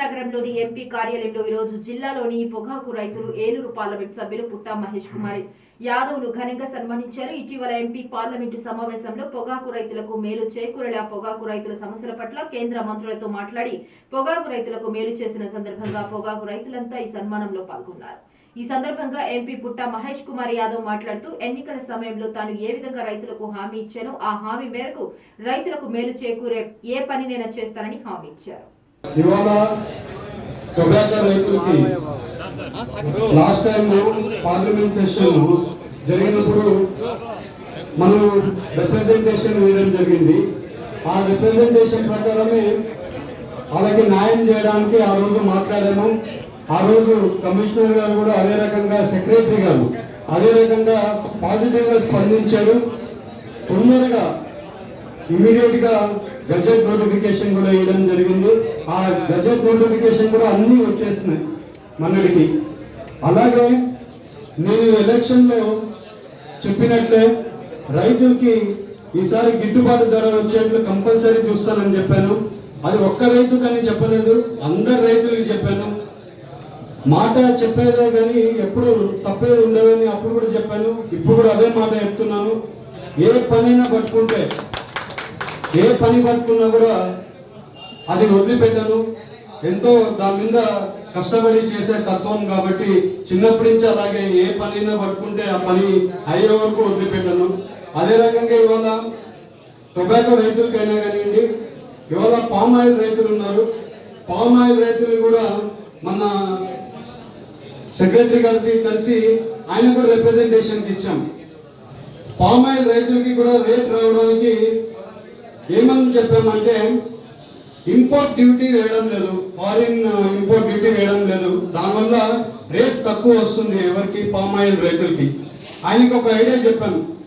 నగరంలోని ఎంపీ కార్యాలయంలో ఈరోజు జిల్లాలోని పొగాకు రైతులు ఏలూరు పార్లమెంట్ సభ్యులు పుట్టా మహేష్ కుమార్ యాదవ్ను ఘనంగా సన్మానించారు. ఇటీవల ఎంపీ పార్లమెంటు సమావేశంలో పొగాకు రైతులకు మేలు చేకూరేలా పొగాకు రైతుల సమస్యల పట్ల కేంద్ర మంత్రులతో మాట్లాడి పొగాకు రైతులకు మేలు చేసిన సందర్భంగా పొగాకు రైతులంతా ఈ సన్మానంలో పాల్గొన్నారు. ఈ సందర్భంగా ఎంపీ పుట్టా మహేష్ కుమార్ యాదవ్ మాట్లాడుతూ ఎన్నికల సమయంలో తాను ఏ విధంగా రైతులకు హామీ ఇచ్చానో ఆ హామీ మేరకు రైతులకు మేలు చేకూరే ఏ పనినైనా చేస్తానని హామీ ఇచ్చారు. ఇవాళ టొబాకో రైతులకి లాస్ట్ టైం పార్లమెంట్ సెషన్ జరిగినప్పుడు మనం రిప్రజెంటేషన్ వేయడం జరిగింది. ఆ రిప్రజెంటేషన్ ప్రకారమే వాళ్ళకి న్యాయం చేయడానికి ఆ రోజు మాట్లాడాను ఆ రోజు కమిషనర్ గారు కూడా అదే రకంగా సెక్రటరీ గారు అదే రకంగా పాజిటివ్గా స్పందించారు. తొందరగా ఇమీడియట్గా గజెట్ నోటిఫికేషన్ కూడా వేయడం జరిగింది. ఆ గజెట్ నోటిఫికేషన్ కూడా అన్ని వచ్చేసినాయి మనకి అలాగే నేను ఎలక్షన్లో చెప్పినట్లే రైతులకి ఈసారి గిట్టుబాటు ధర వచ్చేట్లు కంపల్సరీ చూస్తానని చెప్పాను. అది ఒక్క రైతు కానీ చెప్పలేదు అందరు రైతులకి చెప్పాను. మాట చెప్పేదే కానీ ఎప్పుడు తప్పేది ఉండదని అప్పుడు కూడా చెప్పాను. ఇప్పుడు కూడా అదే మాట చెప్తున్నాను. ఏ పనైనా పట్టుకుంటే ఏ పని పట్టుకున్నా కూడా అది వదిలిపెట్టను. ఎంతో దాని మీద కష్టపడి చేసే తత్వం కాబట్టి చిన్నప్పటి నుంచి అలాగే ఏ పనైనా పట్టుకుంటే ఆ పని అయ్యే వరకు వదిలిపెట్టను. అదే రకంగా ఇవాళ టొబాకో రైతులకైనా కానివ్వండి ఇవాళ పామ్ ఆయిల్ రైతులు ఉన్నారు. పామ్ ఆయిల్ రైతులు కూడా మన సెక్రటరీ గారికి కలిసి ఆయన కూడా రిప్రజెంటేషన్కి ఇచ్చాం. పామ్ ఆయిల్ రైతులకి కూడా రేట్ రావడానికి ఏమని చెప్పామంటే ఇంపోర్ట్ డ్యూటీ వేయడం లేదు ఫారిన్ ఇంపోర్ట్ డ్యూటీ వేయడం లేదు. దానివల్ల రేట్ తక్కువ వస్తుంది ఎవరికి? పామ్ ఆయిల్ రైతులకి. ఆయనకి ఒక ఐడియా చెప్పాను.